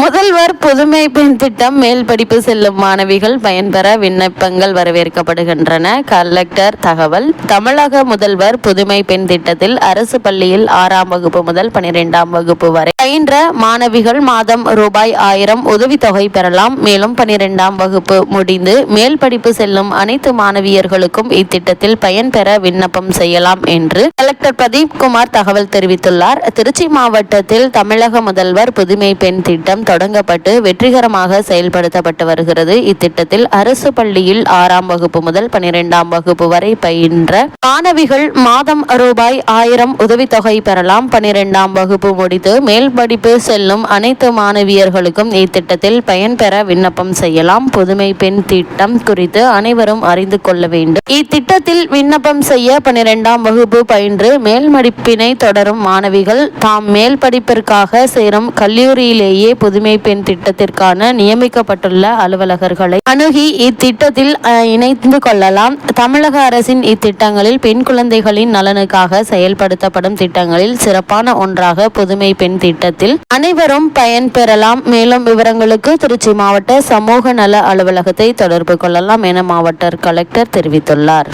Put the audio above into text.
முதல்வர் புதுமை பெண் திட்டம் மேல் படிப்பு செல்லும் மாணவிகள் பயன்பெற விண்ணப்பங்கள் வரவேற்கப்படுகின்றன. கலெக்டர் தகவல் தமிழக முதல்வர் புதுமை பெண் திட்டத்தில் அரசு பள்ளியில் ஆறாம் வகுப்பு முதல் பனிரெண்டாம் வகுப்பு வரை பயின்ற மாணவிகள் மாதம் ரூபாய் ஆயிரம் உதவித்தொகை பெறலாம். மேலும் பனிரெண்டாம் வகுப்பு முடிந்து மேல் படிப்பு செல்லும் அனைத்து மாணவியர்களுக்கும் இத்திட்டத்தில் பயன்பெற விண்ணப்பம் செய்யலாம் என்று கலெக்டர் பிரதீப் குமார் தகவல் தெரிவித்துள்ளார். திருச்சி மாவட்டத்தில் தமிழக முதல்வர் புதுமை பெண் திட்டம் தொடங்கப்பட்டு வெற்றிகரமாக செயல்படுத்தப்பட்டு வருகிறது. இத்திட்டத்தில் அரசு பள்ளியில் ஆறாம் வகுப்பு முதல் பனிரெண்டாம் வகுப்பு வரை பயின்ற மாணவிகள் மாதம் ரூபாய் ஆயிரம் உதவித்தொகை பெறலாம். பனிரெண்டாம் வகுப்பு முடித்து மேல் படிப்பு செல்லும் அனைத்து மாணவியர்களுக்கும் இத்திட்டத்தில் பயன்பெற விண்ணப்பம் செய்யலாம். புதுமை பெண் திட்டம் குறித்து அனைவரும் அறிந்து கொள்ள வேண்டும். இத்திட்டத்தில் விண்ணப்பம் செய்ய பனிரெண்டாம் வகுப்பு பயின்று மேல்மடிப்பினை தொடரும் மாணவிகள் தாம் மேல் படிப்பிற்காக சேரும் கல்லூரியிலேயே புதுமை பெண் திட்டத்திற்கான நியமிக்கப்பட்டுள்ள அலுவலகர்களை அணுகி இத்திட்டத்தில் இணைந்து கொள்ளலாம். தமிழக அரசின் இத்திட்டங்களில் பெண் குழந்தைகளின் நலனுக்காக செயல்படுத்தப்படும் திட்டங்களில் சிறப்பான ஒன்றாக புதுமை பெண் திட்டம் திட்டத்தில் அனைவரும் பயன்பெறலாம் மேலும் விவரங்களுக்கு திருச்சி மாவட்ட சமூக நல அலுவலகத்தை தொடர்பு கொள்ளலாம் என மாவட்ட கலெக்டர் தெரிவித்துள்ளார்.